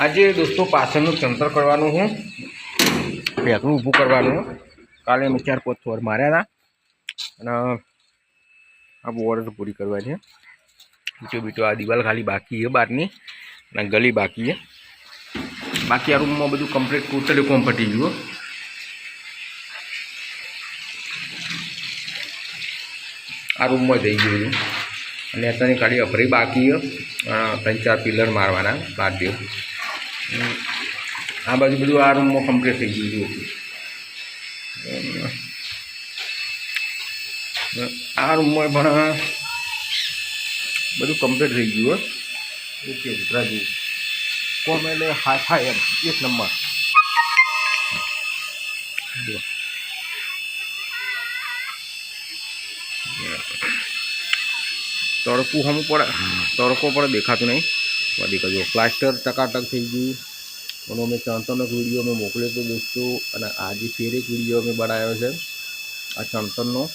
આજે દોસ્તો પાછળનું ચંતર કરવાનું હું. ભેગનું ઊભું કરવાનું હું. કાલે અમે ચાર પાંચ થોર માર્યા હતા. અને આ બોર્ડ પૂરી કરવા છે. બીજો બીજો આ દિવાલ ખાલી બાકી છે બહારની. અને ગલી બાકી છે. બાકી આ રૂમમાં બધું કમ્પ્લીટ ટોટલી કોમ પટી ગયું આ રૂમમાં થઈ ગયું બધું. અને અત્યારની ખાલી અભરી બાકી છે. અ, ત્રણ ચાર પિલર મારવાના બાર જેવું હમ. આ બાજુ બધું આ રૂમમાં કમ્પ્લીટ થઈ ગયું હતું આ રૂમમાં પણ બધું કમ્પ્લીટ થઈ ગયું હોય ઓકે ગુજરાતી કોમ એટલે હા હા એમ એક નંબર. તડકું હમ પડે તડકો પણ દેખાતું નહીં. વધી કજો પ્લાસ્ટર ટકાટક થઈ ગયું. એનો મેં ચણતરનો એક વીડિયો મેં મોકલ્યો હતો દોસ્તો, અને આજે ફેર એક વીડિયો મેં બનાવ્યો છે. આ ચણતરનો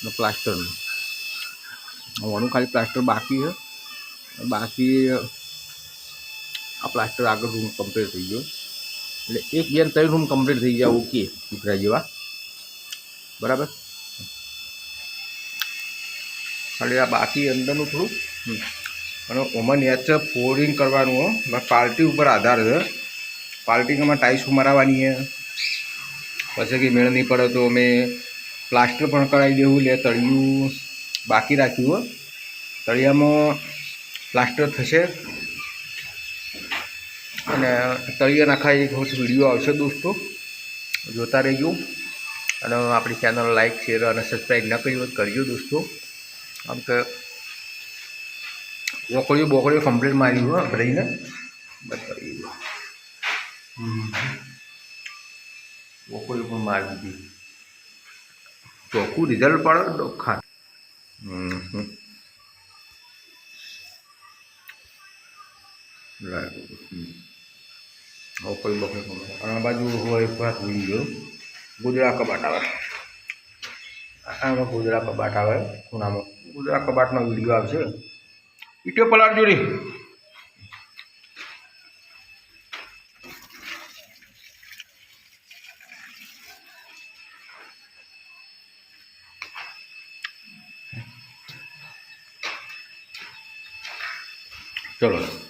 અને પ્લાસ્ટરનો આનું ખાલી પ્લાસ્ટર બાકી છે. બાકી આ પ્લાસ્ટર આગળ રૂમ કમ્પ્લીટ થઈ ગયો. એટલે એક બે ત્રણ રૂમ કમ્પ્લીટ થઈ ગયા ઓકે દીકરા જેવા. બરાબર? ખાલી આ બાકી અંદરનું થોડું, હમ. અને ઓમાં નેચર ફોરિંગ કરવાનું પાર્ટી ઉપર આધાર છે. પાર્ટીમાં ટાઈસ મરાવવાની છે. પછી કે મેળ નહીં પડે તો અમે પ્લાસ્ટર પણ કરાવી દેવું, લે તળિયું બાકી રાખ્યું તળિયામાં પ્લાસ્ટર થશે. અને તળિયા નાખાય એક વીડિયો આવશે દોસ્તો. જોતા રહેજો. અને આપણી ચેનલ લાઈક શેર અને સબસ્ક્રાઈબ ન કરી હોય કરજો દોસ્તો. આમ કે બોકડીઓ બોકડીઓ કમ્પ્લીટ મારી હો ભરાઈને બતાવી દો બોકડીઓ પણ મારી દીધી ચોખ્ખું રિઝલ્ટ પડે ડોખા કમ્પ્લીટ. અને આ બાજુ હોય એક વાત ભૂલી ગયો ગુજરાત કબાટ આવે આમાં ગુજરાત કબાટ આવે ખૂણામાં ગુજરાત કબાટનો વીડિયો આવશે वीडियो पलाट जोड़ी चलो।